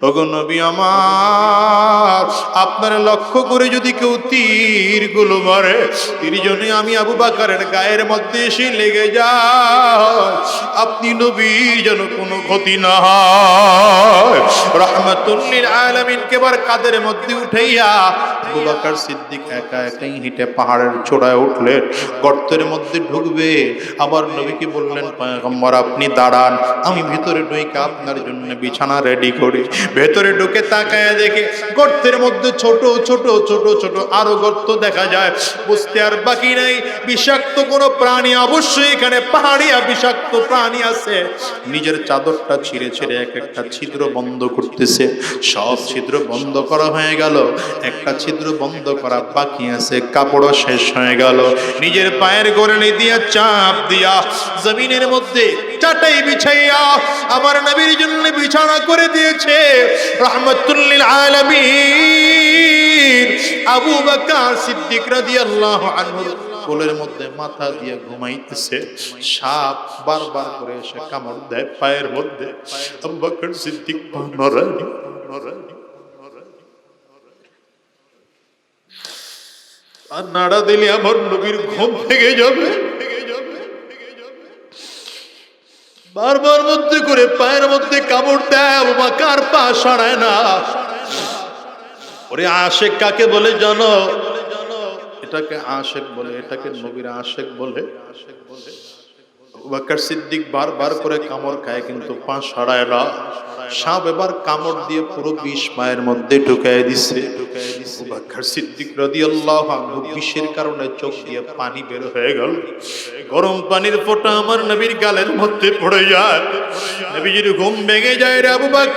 নবী আমার, আপনার লক্ষ্য করে যদি কেউ তীরগুলো মারে তীর জন্য আমি আবু বাকারের গায়ের মধ্যে এসে লেগে যায়। আপনি নবী যেন কোনো ক্ষতি না হয়। রহমতুল্লিল আলমিনকে এবার কাদের মধ্যে উঠাইয়া আবু বাকার সিদ্দিক একা একাই হেঁটে পাহাড়ের চূড়ায় উঠলেন গর্তের মধ্যে ঢুকবে। আবার নবীকে বললেন, পয়গম্বর, আপনি দাঁড়ান, আমি ভিতরে ঢুকে আপনার জন্য বিছানা রেডি করি। ভেতরে ঢুকে তাকায় দেখে গর্তের মধ্যে ছোট ছোট ছোট ছোট আরও গর্ত দেখা যায়। বুঝতে আর বাকি নাই। বিষাক্ত কোনো প্রাণী অবশ্যই এখানে পাহাড়িয়া বিষাক্ত প্রাণী আছে। নিজের চাদরটা ছিঁড়ে ছিঁড়ে এক একটা ছিদ্র বন্ধ করতেছে। সব ছিদ্র বন্ধ করা হয়ে গেল। একটা ছিদ্র বন্ধ করা বাকি আছে। কাপড়ও শেষ হয়ে গেল। নিজের পায়ের গোড়ালি দিয়া চাপ দিয়া জমিনের মধ্যে চাটাই বিছাইয়া আমার নবীর জন্য বিছানা করে দিয়েছে। রহমতুল্লিল আলামিন। আবু বকর সিদ্দিক রাদিয়াল্লাহু আনহু কোলের মধ্যে মাথা দিয়ে ঘুমাইতেছে। সাপ বারবার করে এসে কামড় দেয় পায়ের মধ্যে। আবু সিদ্দিক নরানি। আর নাড়া দিলে আমার নবীর ঘুম ভেঙে যাবে। বারবার মধ্যে করে পায়ের মধ্যে কামড় দেয় কার পা সরায় না? ওরে আশেক কাকে বলে জানো? এটাকে আশেক বলে, এটাকে নবীর আশেক বলে। আশেক বলে সিদ্দিক বারবার করে কামড় খায়, কিন্তু পা সরায় না। সাপ এবার কামড় দিয়ে পুরো বিষ পায়ের মধ্যে ঢুকায় দিছে। সিদ্দিক রাদিয়াল্লাহু আনহু বিষের কারণে চোখ দিয়ে পানি বের হয়ে গেল। গরম পানির ফোঁটা আমার নবীর গালের মধ্যে পড়ে যায়। নবীজির ঘুম ভেঙে যায় রে আবু বকর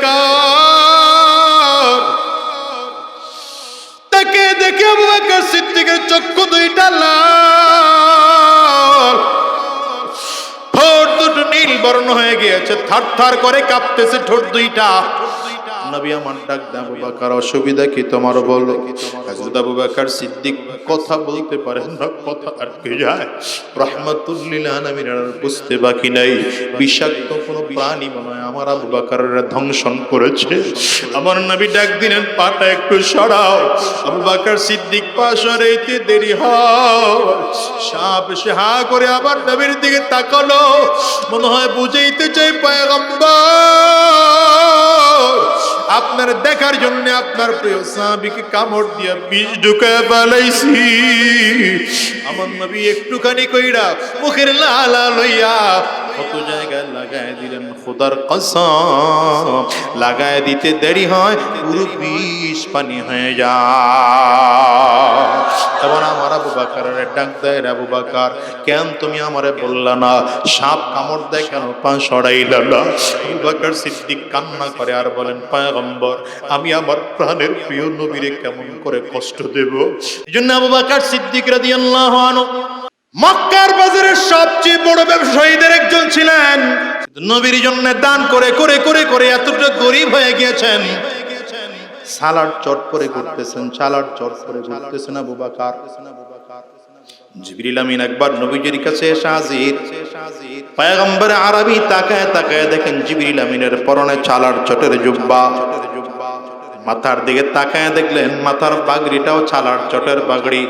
তাকে দেখে আবু বকর সিদ্দিকের চক্ষু দুইটা লাল। ঠোঁট দুটো নীল বর্ণ হয়ে গিয়েছে। থার থার করে কাঁপতেছে ঠোঁট দুইটা। নবী আমার ডাক আবু বাকার, অসুবিধা কি তোমার বলো? হযরত আবু বাকার সিদ্দিক কথা বলতে পারেন না, কথা আটকে যায়? রহমাতুল্লিল আলামিন আর বুঝতে বাকি নাই। বিষাক্ত কোনো প্রাণী মনে হয় আমার আবু বাকারের ধ্বংসন করেছে। আমার নবী ডাক দিলেন, পাটা একটু সরাও। আবু বাকার সিদ্দিক পা সরাইতে দেরি হয়। সাপ এসে হা করে আবার নবীর দিকে তাকালো। মনে হয় বুঝাইতে চাই পয়গম্বর। আপনার দেখার জন্য আপনার প্রিয় সাহাবিকে কামড় দিয়া বিষ ঢুকায় পালাইছি আমার নবী একটুখানি কইরা মুখের লালা লইয়া কত জায়গায় লাগায় দিলেন খোদার কসম। লাগায় দিতে দেরি হয়, পুরো বিষ পানি হয়ে যায়। এমন আমার আবু বাকারের ডাক দেয়, আবু বাকার, কেন তুমি আমারে বললা না? সাপ কামড় দেয় কেন? পা সরাইল না? আবু বাকার সিদ্দিক কান্না করে আর বলেন, পায়গম্বর, আমি আমার প্রাণের প্রিয় নবীরে কেমন করে কষ্ট দেব? এই জন্য আবু বাকার সিদ্দিক রাদিয়াল্লাহু আনহু মক্কার বাজারের সবচেয়ে বড় ব্যবসায়ীদের একজন ছিলেন। নবীর জন্য দান করে করে করে করে এতটা গরিব হয়ে গিয়েছেন। সালাড চট করে ঘুরতেছেন সালাড চট করে ঘুরতেছেন আবু বাকার। জিবরিল একবার নবীজির কাছে এসে হাজির। পয়গম্বর আরবি তাকায় তাকায় দেখেন জিবরিল আমিনের পরনে চালার চটের জুব্বা। মাথার দিকে তাকায় দেখলেন মাথার পাগড়িটাও ছালার চটের পাগড়ি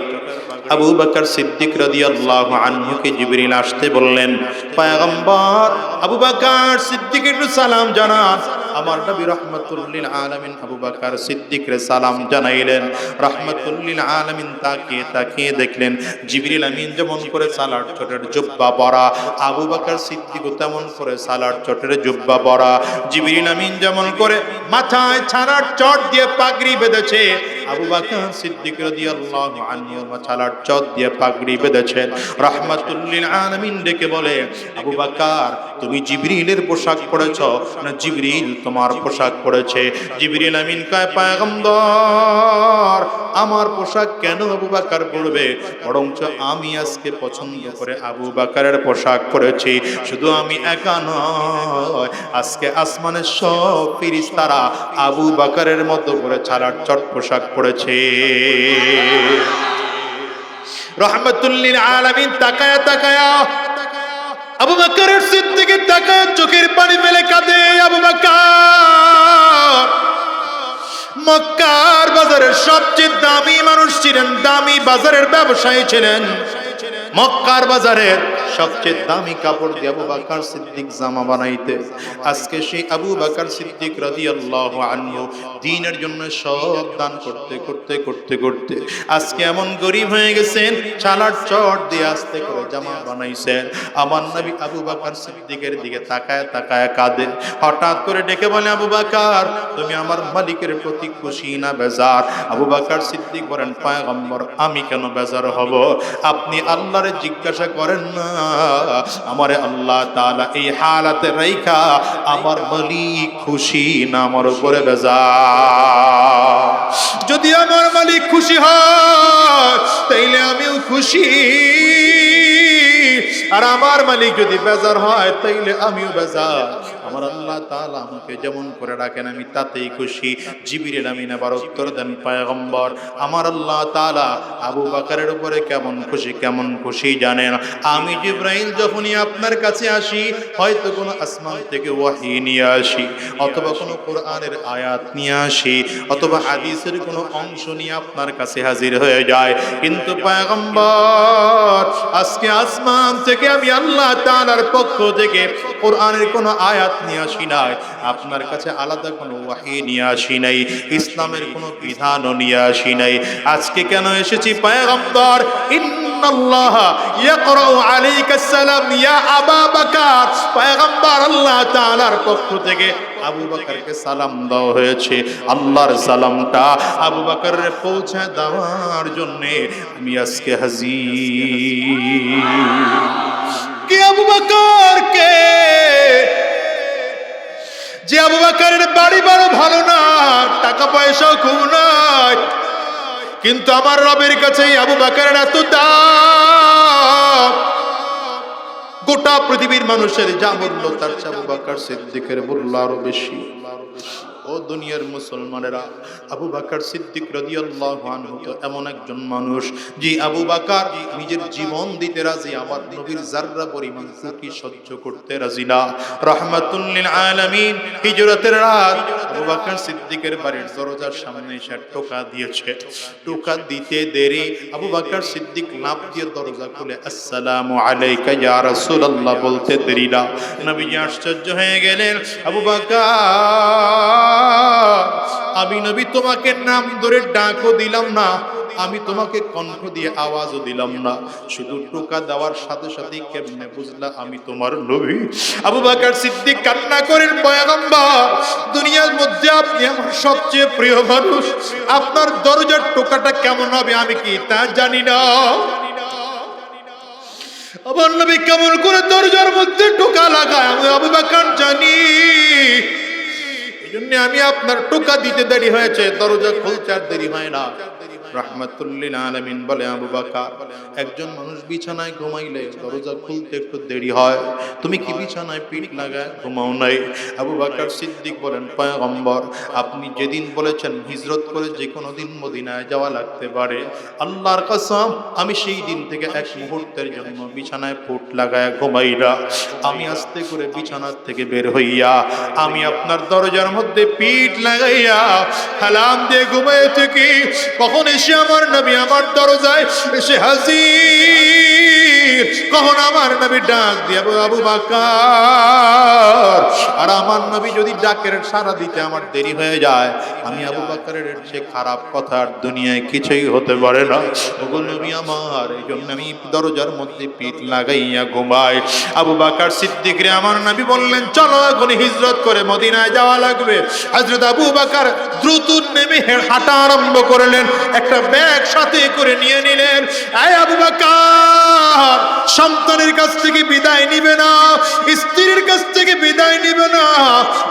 আবু বকর সিদ্দিক রাদিয়াল্লাহু আনহুকে জিবরিল আসতে বললেন, পয়গম্বর, আবু বকর সিদ্দিক একটু সালাম জানান। আমার নবী রহমাতুল্লিল আলামিন আবু বকর সিদ্দিকরে সালাম জানাইলেন। রহমাতুল্লিল আলামিন তাকিয়ে তাকিয়ে দেখলেন, জিবরিল আমিন যেমন করে সালার চটের জুব্বা পরা, আবু বকর সিদ্দিক তেমন করে সালার চটের জুব্বা পরা। জিবরিল আমিন যেমন করে মাথায় ছাড়ার চট দিয়ে পাগড়ি বেঁধেছে আবু বকর সিদ্দিক রাদিয়াল্লাহু আনহু ছাড়ার চট দিয়ে পাগড়ি বেঁধেছেন। রহমাতুল্লিল আলামিন ডেকে বলে, আবু বকর, তুমি জিবরিলের পোশাক পরেছ না জিবরিল তোমার পোশাক পরেছে? জিবরিল আমিন কয়, পয়গম্বর, আমার পোশাক কেন আবু বাকার পরবে? বরঞ্চ আমি আজকে পছন্দ করে আবু বাকারের পোশাক পরেছি। শুধু আমি একা নয়, আজকে আসমানের সব ফিরিস্তারা আবু বাকারের মতো করে ছাড়ার চট পোশাক পড়েছে। রহমতুল্লিন আলামিন তাকায়, তাকায়া। আবু বাক্কারের সিদ্দিকে তাকায়, চোখের পানি ফেলে কাঁদে আবু বাক্কার মক্কার বাজারের সবচেয়ে দামি মানুষ ছিলেন, দামি বাজারের ব্যবসায়ী ছিলেন। মক্কার বাজারের সবচেয়ে দামি কাপড় দিয়ে আবু বাকার সিদ্দিক জামা বানাইতে। আজকে সেই আবু বাকার সিদ্দিক রাদিয়াল্লাহু আনহু দিনের জন্য সব দান করতে করতে করতে করতে আজকে এমন গরিব হয়ে গেছেন, চালার চট দিয়ে আস্তে করে জামা বানাইছেন। আমার নবী আবু বাকার সিদ্দিকের দিকে তাকায় তাকায় কাঁদে। হঠাৎ করে ডেকে বলে, আবু বাকার, তুমি আমার মালিকের প্রতি খুশি না বেজার? আবু বাকার সিদ্দিক বলেন, পায়গম্বর, আমি কেন বেজার হব? আপনি আল্লাহরে জিজ্ঞাসা করেন না? আমারে আল্লাহ তালা এই হালাতে রাইখা আমার মালিক খুশি না আমার উপরে বেজা। যদি আমার মালিক খুশি হয়, তাইলে আমিও খুশি। আর আমার মালিক যদি বেজার হয়, তাইলে আমিও বেজার। আমার আল্লাহ তাআলা আমাকে যেমন করে রাখেন আমি তাতেই খুশি। জিবিরের আমি নেবার উত্তর দেন, পায়গম্বর, আমার আল্লাহ তাআলা আবু বাকারের উপরে কেমন খুশি কেমন খুশি জানেন? আমি জিব্রাইল যখনই আপনার কাছে আসি, হয়তো কোনো আসমান থেকে ওয়াহি নিয়ে আসি, অথবা কোনো কোরআনের আয়াত নিয়ে আসি, অথবা হাদিসের কোনো অংশ নিয়ে আপনার কাছে হাজির হয়ে যায়। কিন্তু পায়গম্বর, আজকে আসমান থেকে আমি আল্লাহ তালার পক্ষ থেকে কোরআনের কোনো আয়াত নিয়ে আসি নাই, আপনার কাছে আলাদা কোনো ওয়াহি নিয়ে আসি নাই, ইসলামের কোনো বিধানও নিয়ে আসি নাই। আজকে কেন এসেছি পায়গম্বর? ইন্নাল্লাহ ইয়াকরাউ আলাইকাস সালাম, ইয়া আবা বকর। পয়গম্বর আল্লাহ তাআলার পক্ষ থেকে আবু বকরকে সালাম দেওয়া হয়েছে। আল্লাহর সালামটা আবু বকরের পৌঁছে দেওয়ার জন্য আমি আজকে হাজির। কি আবু বকর কে যে আবু বকরের বাড়ি বড় ভালো না, টাকা পয়সাও খুব নয়। কিন্তু আমার রবের কাছে আবু বাকারের এত দাম। গোটা পৃথিবীর মানুষের যা মূল্য, তার আবু বাকার সিদ্দিকের মূল্য আরও বেশি। ও দুনিয়ার মুসলমানেরা, আবু বাকার সিদ্দিক রাদিয়াল্লাহু আনহু তো এমন একজন মানুষ যে আবু বাকার নিজের জীবন দিতে রাজি, আমার নবীর জাররা পরিমাণ ত্রুটি সহ্য করতে রাজি না। রাহমাতুল লিল আলামিন, হিজরতের রাত আবু বাকার সিদ্দিকের বাড়ির দরজার সামনে এসে টোকা দিয়েছে। টোকা দিতে দেরি, আবু বাকার সিদ্দিক লাফ দিয়ে দরজা খুলে, আসসালামু আলাইকা ইয়া রাসূলুল্লাহ, বলতে দেরি না। নবীজি আশ্চর্য হয়ে গেলেন, আবু বাকার আমি নবী তোমাকে নাম ধরে ডাকও দিলাম না, আমি তোমাকে কণ্ঠ দিয়ে আওয়াজও দিলাম না। শুধু টোকা দেওয়ার সাথে সাথে কেমনে বুঝলা আমি তোমার নবী? আবু বাকার সিদ্দিক কান্না করেন পয়গম্বর, দুনিয়ার মধ্যে আপনি আমার সবচেয়ে প্রিয় মানুষ। আপনার দরজার টোকাটা কেমন হবে আমি কি তা জানি না। আমার নবী কেমন করে দরজার মধ্যে টোকা লাগায়, আমি আবু বাকার জানি। এই জন্য আমি আপনার টোকা দিতে দেরি হয়েছে দরজা খুলতে আর দেরি হয় না। রাহমাতুল্লিল আলামিন বলে আবু বাকার, একজন মানুষ বিছানায় ঘুমাইলে দরজা খুলতে একটু দেরি হয়। তুমি কি বিছানায় পিঠ লাগায় ঘুমাও নাই? আবু বাকার সিদ্দিক বলেন, পয়গম্বর, আপনি যেদিন বলেছেন হিজরত করে যে কোনো দিন মদিনায় যাওয়া লাগতে পারে। আল্লাহর কসম, আমি সেই দিন থেকে এক মুহূর্তের জন্য বিছানায় ফুট লাগায় ঘুমাই না আমি আস্তে করে বিছানার থেকে বের হইয়া, আমি আপনার দরজার মধ্যে পিঠ লাগাইয়া হালাম দিয়ে ঘুমাই থেকে। কখন এসে আমার নবী আমার দরজায় এসে হাজির। কখন আমার নবী ডাক দিয়ে আবু বাকার, আর আমার নবী যদি ডাকের সারা দিতে আমার দেরি হয়ে যায়, আমি আবু বাকারের সে খারাপ কথা আর দুনিয়ায় কিছুই হতে পারে না। ওগো নবী আমার, এই জন্য আমি দরজার মধ্যে লাগাইয়া ঘুমাই। আবু বাকার আমার নবী বললেন, চলো এখন হিজরত করে মদিনায় যাওয়া লাগবে। হযরত আবু বাকার দ্রুত নেমে হাঁটা আরম্ভ করলেন, একটা ব্যাগ সাথে করে নিয়ে নিলেন। এই আবু বাকার সন্তানের কাছ থেকে বিদায় নিবে না, স্ত্রীর কাছ থেকে বিদায় নিবে না।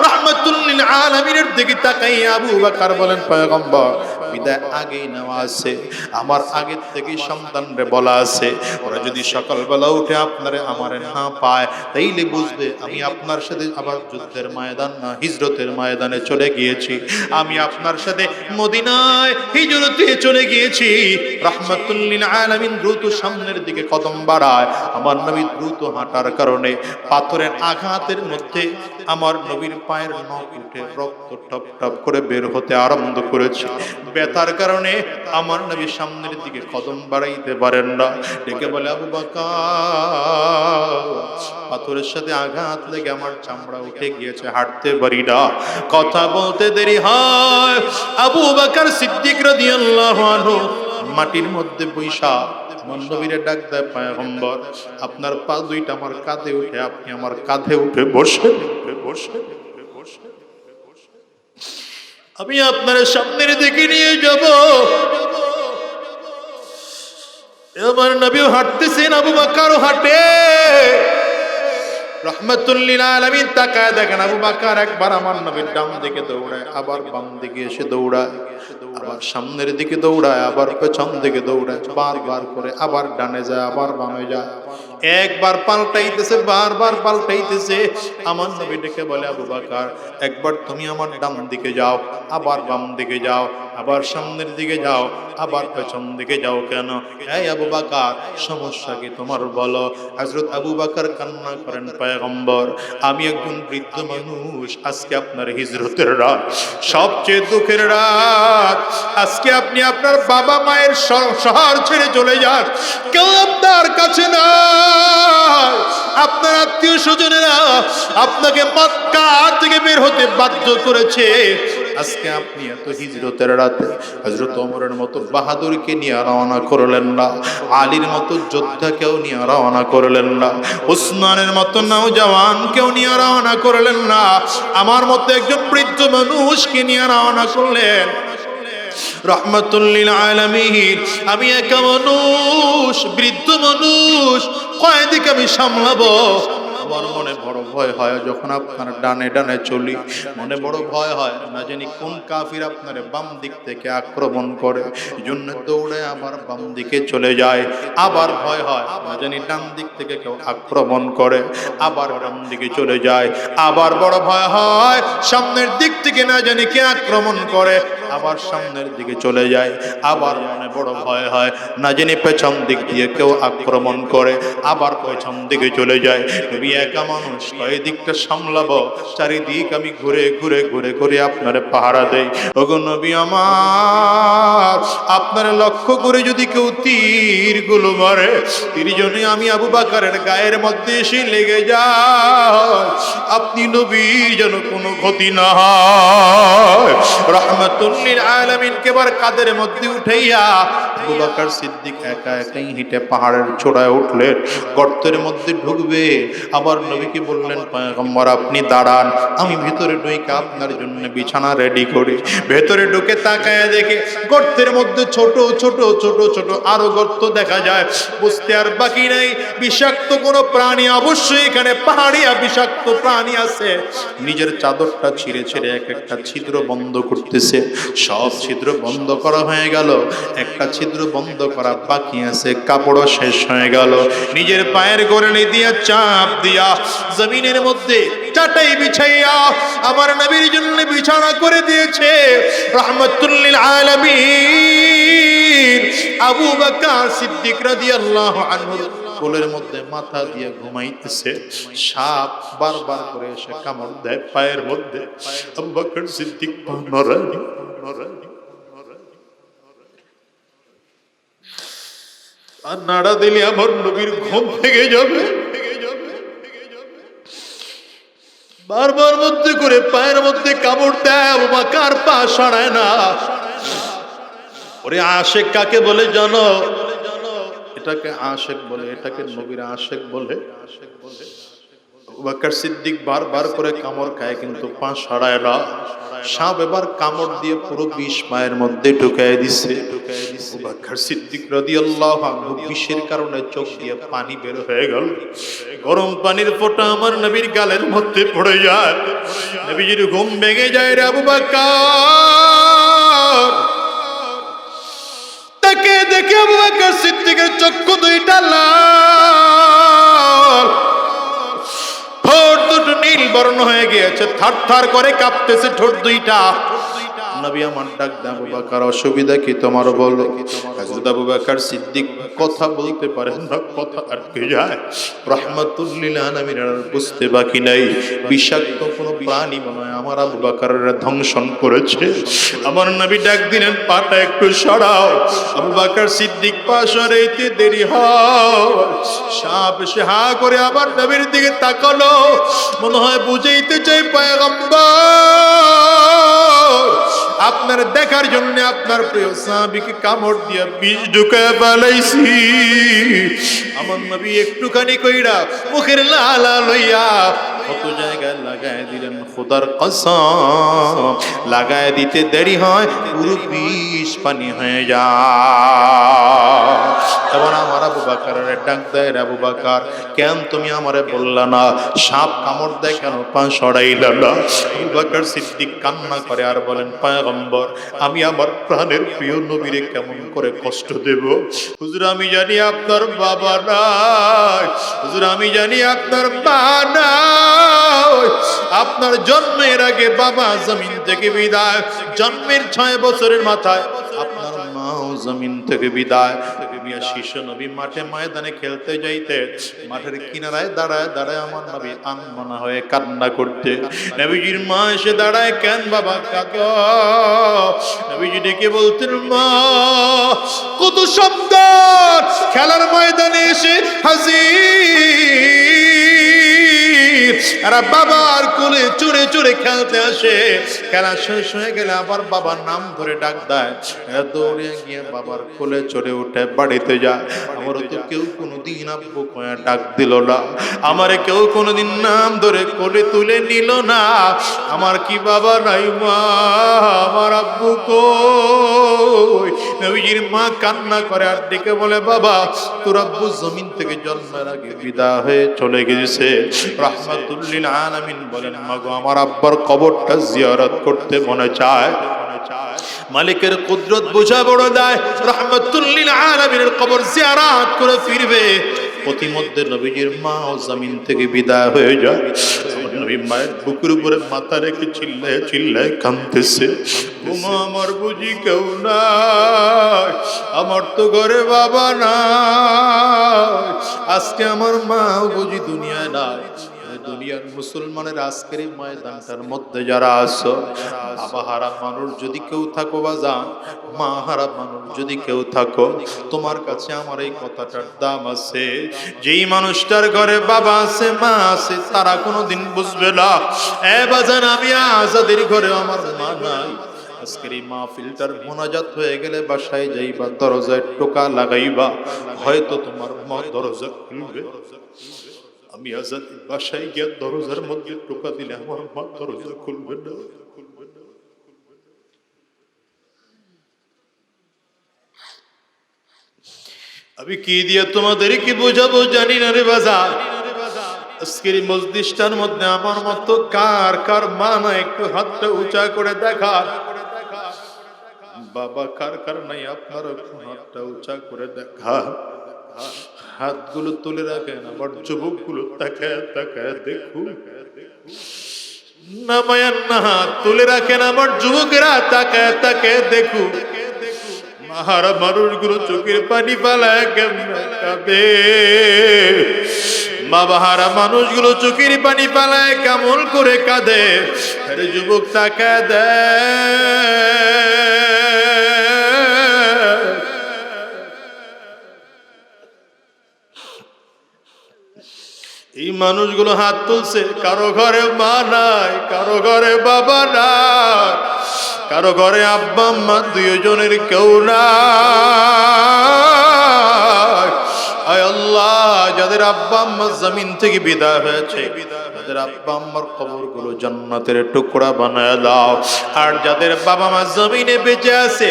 রহমতুল্লিন আলমিনের দিকে তাকাই আবু বাকার বলেন, পয়গম্বর বিদায় আগেই নেওয়া আছে। আমার আগের থেকে সন্তানরে বলা আছে। ওরা যদি সকালবেলা উঠে আপনারে আমারে না পায়, তাইলে বুঝবে আমি আপনার সাথে আবার যুদ্ধের ময়দান না, হিজরতের ময়দানে চলে গিয়েছি। আমি আপনার সাথে মদিনায় হিজরতে চলে গিয়েছি। রহমাতুল্লিল আলামিন দ্রুত সামনের দিকে কদম বাড়ায়। আমার নবী দ্রুত হাঁটার কারণে পাথরের আঘাতের মধ্যে আমার নবীর পায়ের নখ উঠে রক্ত টপ টপ করে বের হতে আরম্ভ করেছে। ব্যথার কারণে আমার নবী সামনের দিকে কদম বাড়াইতে পারেন না। ডেকে বলে, আবু পাথরের সাথে আঘাত লেগে আমার চামড়া উঠে গিয়েছে, হাঁটতে পারি না। কথা বলতে দেরি হয়। আবু বাকার সিদ্দিক রাদিয়াল্লাহু আনহু মাটির মধ্যে বৈশা আমার নবীরে ডাক দেয় আপনার পা দুইটা আমার কাঁধে উঠে, আপনি আমার কাঁধে উঠে বসে বসে আমি আপনার সামনের দিকে নিয়ে যাব। আমার নবী হাঁটতেছেন আবু বাকারও হাঁটে একবার পাল্টাইতেছে, বারবার পাল্টাইতেছে। আমার নবী ডেকে বলে, আবু বাকার, একবার তুমি আমার ডান দিকে যাও, আবার বাম দিকে যাও, আবার সামনের দিকে যাও, আবার পেছন দিকে যাও কেন? এই আবু বাকার, সমস্যা কি তোমার বলো? হযরত আবু বাকার কান্না করেন পয়গম্বর, আমি একজন বৃদ্ধ মানুষ, আজকে আপনার হিজরতের রাত। সবচেয়ে দুঃখের রাত, আজকে আপনি আপনার বাবা মায়ের শহর ছেড়ে চলে যান। কেউ আপনার কাছে না আপনার আত্মীয় স্বজনেরা আপনাকে মক্কা থেকে বের হতে বাধ্য করেছে। আজকে আপনি এত হিজরতের রাতে হজরত অমরের মতো বাহাদুরকে নিয়ে রওনা করলেন না, আলীর মতো যোদ্ধাকেও নিয়ে রওনা করলেন না, উসমানের মতো নওজওয়ানকেও নিয়ে রওনা করলেন না, আমার মতো একজন বৃদ্ধ মানুষকে নিয়ে রওনা করলেন। আমি একা মানুষ, বৃদ্ধ মানুষ, কয়দিকে আমি সামলাবো আমার মনে বড় ভয় হয় যখন আপনার ডানে ডানে চলি। মনে বড় ভয় হয় না জানি কোন কাফির আপনার বাম দিক থেকে আক্রমণ করে। জন্য দৌড়ে আবার বাম দিকে চলে যায়। আবার ভয় হয় না জানি ডান দিক থেকে কেউ আক্রমণ করে। আবার ডান দিকে চলে যায়। আবার বড় ভয় হয় সামনের দিক থেকে না জানি কে আক্রমণ করে। আবার সামনের দিকে চলে যায়। আবার মনে বড় ভয় হয় না জানি পেছন দিক দিয়ে কেউ আক্রমণ করে। আবার পেছন দিকে চলে যায়। নবী একা মানুষ কয় দিকটা সামলাবো। চারিদিক আমি ঘুরে ঘুরে ঘুরে ঘুরে আপনার পাহারা দেই। ওগো নবী আমার, আপনার লক্ষ্য করে যদি কেউ তীরগুলো মারে তীর জন্য আমি আবু বাকারের গায়ের মধ্যে এসে লেগে যায়। আপনি নবী যেন কোনো ক্ষতি না হয়। রহমতুল্লিল আলামিনকে বার কাদের মধ্যে উঠাইয়া আবু বকর সিদ্দিক একা একাই হেঁটে পাহাড়ের চূড়ায় উঠলেন। গর্তের মধ্যে ঢুকবে আবার নবীকে বললেন, পয়গম্বর, আপনি দাঁড়ান, আমি ভিতরে ঢুকে আপনার জন্য বিছানা রেডি করি। ভেতরে ঢুকে তাকায় দেখে গর্তের মধ্যে ছোট ছোট ছোট ছোট আরও গর্ত দেখা যায়। বুঝতে আর বাকি নাই, বিষাক্ত কোনো প্রাণী অবশ্যই এখানে পাহাড়িয়া বিষাক্ত প্রাণী আছে। নিজের চাদরটা ছিঁড়ে ছিঁড়ে এক একটা ছিদ্র বন্ধ করতেছে। সব ছিদ্র বন্ধ করা হয়ে গেল। একটা ছিদ্র বন্ধ করা বাকি আছে, কাপড়ও শেষ হয়ে গেল। নিজের পায়ের গোড়ালি দিয়ে চাপ দিয়া জমিনের মধ্যে চাটাই বিছাইয়া আমার নবীর জন্য বিছানা করে দিয়েছে। রহমতুল্লিল আলামিন। আবু বকর সিদ্দিক রাদিয়াল্লাহু আনহু কোলের মধ্যে মাথা দিয়ে ঘুমাইতেছে। সাপ বারবার করে এসে কামড় দেয় পায়ের মধ্যে। আবু সিদ্দিক আর নাড়া দিলে আমার নবীর ঘুম ভেঙে যাবে। বারবার মধ্যে করে পায়ের মধ্যে কামড় দেয় বা কার পা সরায় না। ওরে আশেক কাকে বলে জানো? এটাকে আশেক বলে, এটাকে নবীর আশেক বলে। আশেক বলে বকর সিদ্দিক বারবার করে কামড় খায়, কিন্তু পা সরায় না। সাপ এবার কামড় দিয়ে পুরো বিষ পায়ের মধ্যে ঢুকায় দিছে। সিদ্দিক রাদিয়াল্লাহু আনহু বিষের কারণে চোখ দিয়ে পানি বের হয়ে গেল। গরম পানির ফোঁটা আমার নবীর গালের মধ্যে পড়ে যায়। নবীজির ঘুম ভেঙে যায় রে আবু বকর তাকে দেখে আবু বকর সিদ্দিকের চক্ষু দুইটা লাল। ঠোঁট দুটো নীল বর্ণ হয়ে গিয়েছে। থার থার করে কাঁপতেছে ঠোঁট দুইটা। নবী আমার ডাক আবু বাকার, অসুবিধা কি তোমার বলো? হযরত আবু বাকার সিদ্দিক কথা বলতে পারেন না, কথা আটকে যায়? রহমাতুল্লিল আলামিন বুঝতে বাকি নাই। বিষাক্ত কোনো প্রাণী মনে হয় আমার আবু বাকারের ধ্বংসন করেছে। আমার নবী ডাক দিলেন, পাটা একটু সরাও। আবু বাকার সিদ্দিক পা সরাইতে দেরি হয়। সাপ সে হা করে আবার নবীর দিকে তাকালো। মনে হয় বুঝাইতে চাই পয়গম্বর। আপনার দেখার জন্য আপনার প্রিয় সাহাবিকে কামড় দিয়া বিষ ঢুকায় পালাইছি আমার নবী একটুখানি কইরা মুখের লালা লইয়া কত জায়গায় লাগায় দিলেন খোদার কসম। লাগায় দিতে দেরি হয়, পুরো বিষ পানি হয়ে যায়। তখন আমার আবু বাকারের ডাক দেয় আবু বাকার, কেন তুমি আমারে বললা না? সাপ কামড় দেয় কেন? পা সরাইল না? আবু বাকার সিদ্দিক কান্না করে আর বলেন পায়গম্বর, আমি আমার প্রাণের প্রিয় নবীরে কেমন করে কষ্ট দেব? হুজুর, আমি জানি আপনার বাবা নাই। হুজুর, আমি জানি আপনার মা নাই। আপনার জন্মের আগে বাবা জমিন থেকে বিদায়, জন্মের ছয় বছরের মাথায় আপনার মাও জমিন থেকে বিদায়। মিয়া শিশু নবী মাঠে ময়দানে খেলতে যাইতে, মাঠের কিনারায় দাঁড়ায় দাঁড়ায় আমার নবী আনমনা হয়ে কান্না করতে। নবীজির মা এসে দাঁড়ায়, কেন বাবা কাক নবীজি ডেকে বলতেন, মা, কত শব্দ খেলার ময়দানে এসে হাজির এরা বাবার কোলে চড়ে চড়ে খেলতে আসে। খেলা শেষ হয়ে গেলে আবার বাবার নাম ধরে ডাক দেয়। দৌড়ে গিয়ে বাবার কোলে চড়ে উঠে বাড়িতে যায়। আমার তো কেউ কোনোদিন আব্বু কয়া ডাক দিল না। আমারে কেউ কোনোদিন নাম ধরে কোলে তুলে নিল না। আমার কি বাবা নাই মা? আমার আব্বু কই? নবীজির মা কান্না করে আর ডেকে বলে, বাবা, তোর আব্বু জমিন থেকে জন্মের আগে বিদায় হয়ে চলে গেছে আলামিন বলেন, মাগো, আমার আব্বার কবরটা জিয়ারত করতে মনে চায়। মালিকের কুদরত বোঝা বড় দেয়, রহমতুল্লিল আলামিনের কবর জিয়ারাত করে ফিরবে। প্রতিমধ্যে নবীজির মা ও জমিন থেকে বিদায় হয়ে যায়। নবী মায়ের বুকের উপরে মাথা রেখে চিল্লায় চিল্লায় কাঁদতেছে। আমার বুঝি কেউ নাই, আমার তো ঘরে বাবা নাই, আজকে আমার মা বুঝি দুনিয়ায় নাই। দুনিয়ার মুসলমানের আজকের এই ময়দানটার মধ্যে যারা আছো বাবা হারা মানুষ যদি কেউ থাকো বা যান মা হারা মানুষ যদি কেউ থাকো, তোমার কাছে আমার এই কথাটার দাম আছে। যেই মানুষটার ঘরে বাবা আছে, মা আছে, তারা কোনোদিন বুঝবে না, এ বাজান, আমি আজাদের ঘরে আমার মা নাই। আজকের এই মাহফিলটার মোনাজাত হয়ে গেলে বাসায় যাইবা, দরজায় টোকা লাগাইবা, হয়তো তোমার দরজা খুলবে। আমি আজাদ বাসায় গিয়ে দরজার মধ্যে টোকা দিলে আমার মা দরজা খুলবে না আমি কি দিয়ে তোমাদের কি বোঝাবো জানি না রে বাজার আজকের এই মসজিদটার মধ্যে আমার মতো কার কার মা না একটু হাতটা উঁচা করে দেখা বাবা কার কার নাই আপনার হাতটা উঁচা করে দেখা হাতগুলো তুলে রাখেন আবার যুবকগুলো তাকায় তাকায় দেখুন। নামায়ান না তুলে রাখেন আমার যুবকেরা তাকায় তাকায় দেখুন। মাহারা মানুষগুলো চোখের পানি পালায়, কেমনে কাঁদে। মা বাহারা মানুষগুলো চোখের পানি পালায়, কেমন করে কাঁদে। যুবক তাকায় দেয়। মানুষগুলো হাত তুলছে, কারও ঘরে মা নাই, কারও ঘরে বাবা নাই, কারও ঘরে আব্বা, আম্মা, দুইজনের কেউ আল্লাহ যাদের আব্বা আম্মা জমিন থেকে বিদায় হয়েছে, যাদের আব্বা আম্মার কবরগুলো জান্নাতের টুকরা বানায় দাও। আর যাদের বাবা মা জমিনে বেঁচে আছে,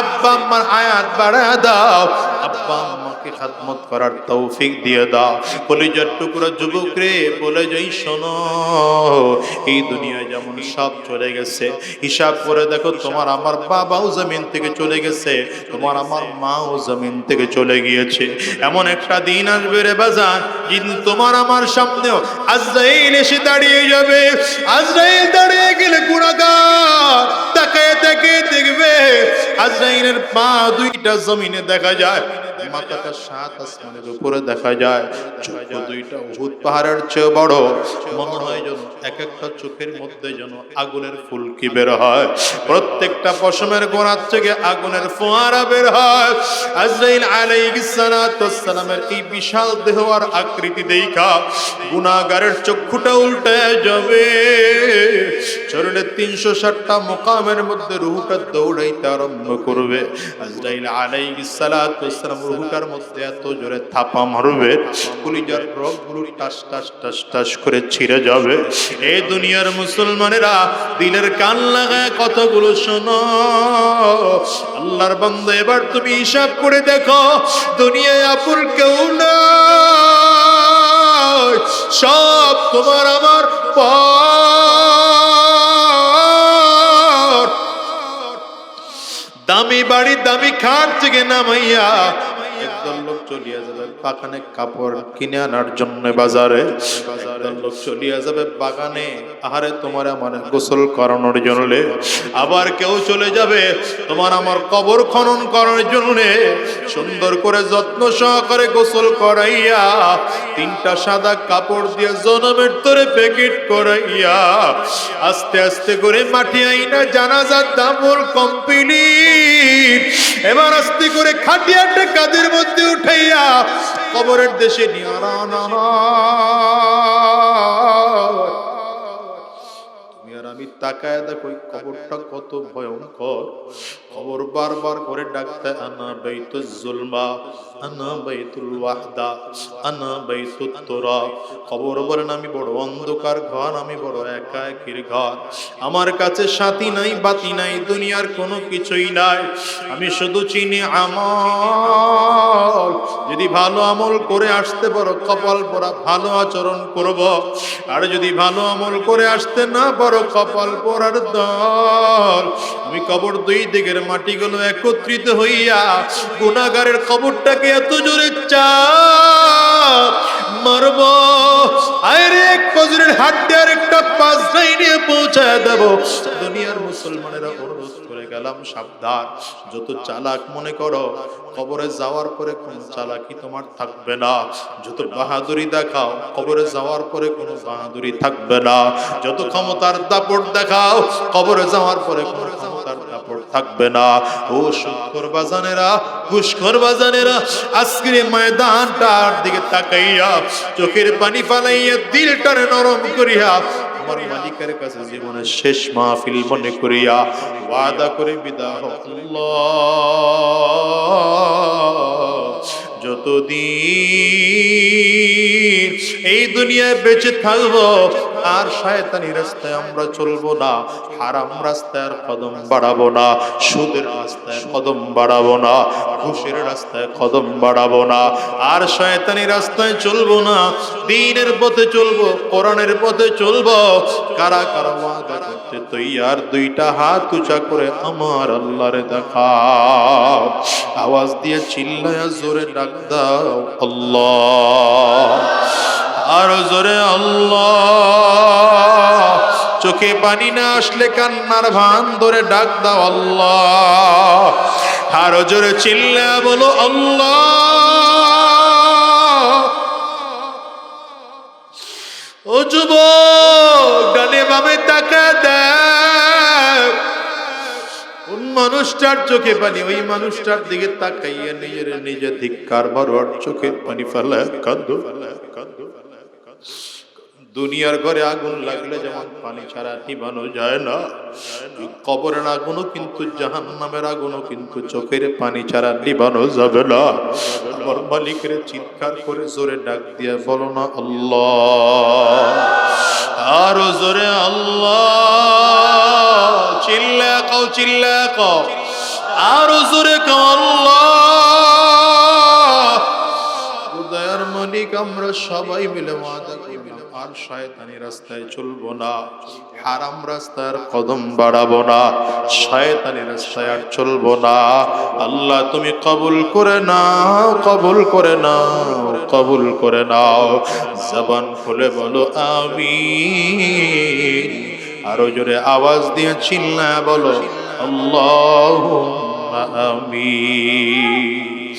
আব্বা আম্মার আয়াত বাড়ায় দাও। আব্বা আম্মাকে খাদমত করার তৌফিক দিয়ে দাও। কলিজার টুকরা যুবক রে, বলে যাই শোনো, এই দুনিয়ায় যেমন সব চলে গেছে, হিসাব করে দেখো তোমার আমার বাবাও জমিন থেকে চলে গেছে, তোমার আমার মাও জমিন থেকে চলে গিয়েছে। এমন একটা দিন আসবে রে বাজান কিন্তু তোমার আমার সামনেও আজরাইল এসে দাঁড়িয়ে যাবে। আজরাইল দাঁড়িয়ে গেলে গুণাগার। তাকায় তাকে আজরাইলের পা দুইটা জমিনে দেখা যায়, মাথাটা সাত আসমানের উপরে দেখা যায় চোখ দুইটা উহুদ পাহাড়ের চেয়ে বড়। মনে হয় যেন এক একটা চোখের মধ্যে যেন আগুনের ফুলকি বের হয়। প্রত্যেকটা পশমের গোড়ার থেকে আগুনের ফোয়ারা বের হয়। আজরাইল আলাইহিস সালাতু সালামের এই বিশাল দেহ আর আকৃতি দেখা গুনাগারের চক্ষুটা উল্টে যাবে। শরীরের তিনশো ষাটটা মোকামের মধ্যে রুহুটা দৌড়াইতে আরম্ভ করবে। আজরাইল আলাইহিস সালাতু সালাম রুহুটার মধ্যে এত জোরে থাপা মারবে, কলিজার রগগুলো টাস টাস টাস টাস করে ছিঁড়ে যাবে। এই দুনিয়ার মুসলমানেরা দিলের কান লাগায় কতগুলো শোনো। আল্লাহর বন্ধ এবার তুমি হিসাব করে দেখো, দুনিয়ায় আপুর কেউ না সব তোমার আমার পর দামি বাড়ি দামি খাট থেকে নামাইয়া একদল চলিয়া যাবে কাপড় কিনে আনার জন্য বাজারে। লোক চলিয়া যাবে বাগানে। আহারে, তোমার আমার গোসল করানোর জন্য। আবার কেউ চলে যাবে তোমার আমার কবর খনন করার জন্য। সুন্দর করে যত্ন সহকারে গোসল করাইয়া, তিনটা সাদা কাপড় দিয়ে জনমের তোরে প্যাকেট করাইয়া, আস্তে আস্তে করে মাটি আইনা জানাজার দামল কমপ্লিট এবার আস্তে করে খাটিয়াটা কাদের মধ্যে উঠাইয়া কবরের দেশে নিয়ে। তুমি আর আমি তাকায় দেখো কবরটা কত ভয়ঙ্কর কবর বারবার করে ডাকতে, আনা বাইতুল জুলমা, আনা বাইতুল ওয়াহদা, আনা বাইতুত তোরা। কবর বলেন, আমি বড় অন্ধকার ঘর, আমি বড় একা একির ঘর। আমার কাছে সাথী নাই, বাতি নাই, দুনিয়ার কোনো কিছুই নাই। আমি শুধু চিনি আমল। যদি ভালো আমল করে আসতে পারো, কপাল পরা ভালো আচরণ করব। আর যদি ভালো আমল করে আসতে না পারো, কপাল পরার দল। আমি কবর দুই দিকের মাটিগুলো একত্রিত হইয়া গুণাগারের খবরটাকে এত জোরে চাপ মারব। আরে কজরের একটা পাঁচ লাইনে পৌঁছায় দেব। দুনিয়ার মুসলমানেরা অনুরোধ করে গেলাম, সাবধান। যত চালাক মনে করো, কবরে যাওয়ার পরে কোনো চালাকি তোমার থাকবে না। যত বাহাদুরি দেখাও, কবরে যাওয়ার পরে কোনো বাহাদুরি থাকবে না। যত ক্ষমতার দাপট দেখাও, কবরে যাওয়ার পরে কোনো ক্ষমতার দাপট থাকবে না। ও সুৎখর বাজানেরা ঘুষখর বাজানেরা, আজকের ময়দানটার দিকে তাকাইয়া চোখের পানি ফালাইয়া দিলটারে নরম করিয়া আমার মালিকের কাছে জীবনের শেষ মাহফিল মনে করিয়া ওয়াদা করে বিদাহ যতদিন এই দুনিয়ায় বেঁচে থাকব আর শয়তানি রাস্তায় আমরা চলবো না, হারাম রাস্তায় কদম বাড়াবো না, সুদের রাস্তায় কদম বাড়াবো না, ঘুষের রাস্তায় কদম বাড়াবো না, আর শয়তানি রাস্তায় চলবো না, দিনের পথে চলবো, কোরআনের পথে চলবো, কারা কারা ওয়াদা করতে তৈয়ার, দুইটা হাত উঁচা করে আমার আল্লাহরে দেখাও আওয়াজ দিয়ে চিল্লায়া জোরে ডাক দাও, আল্লাহ। আরও জোরে আল্লাহ। চোখে পানি না আসলে কান্নার ভান ধরে ডাক দাও আল্লাহ। আরও জোরে চিল্লা বলো আল্লাহ। ও যুবক, ডানে বামে তাকা দেখ। মানুষটার চোখে পানি, ওই মানুষটার দিকে তাকাইয়া নিজের নিজের ধিক্কার ভরবার চোখের পানি ফেলা কাঁদো কাঁদো। দুনিয়ার ঘরে আগুন লাগলে যেমন পানি ছাড়া নিবানো যায় না কবরের আগুনও কিন্তু জাহান নামের আগুনও কিন্তু চোখের পানি ছাড়া নিবানো যাবে না। আমার মালিকের চিৎকার করে জোরে ডাক দিয়ে বলো না, আল্লাহ। আরও জোরে, আল্লাহ। চিল্লা কাও চিল্লা কাও। আরও জোরে কাও, আল্লাহ। মালিক, আমরা সবাই মিলে ওয়াদা করলাম আর শয়তানি রাস্তায় চলবো না, হারাম রাস্তার কদম বাড়াবো না, শয়তানি রাস্তায় আর চলবো না। আল্লাহ, তুমি কবুল করে নাও, কবুল করে নাও, কবুল করে নাও। জবান খুলে বলো আমি আরও জোরে আওয়াজ দিয়ে চিল্লা বলো আল্লাহ আমি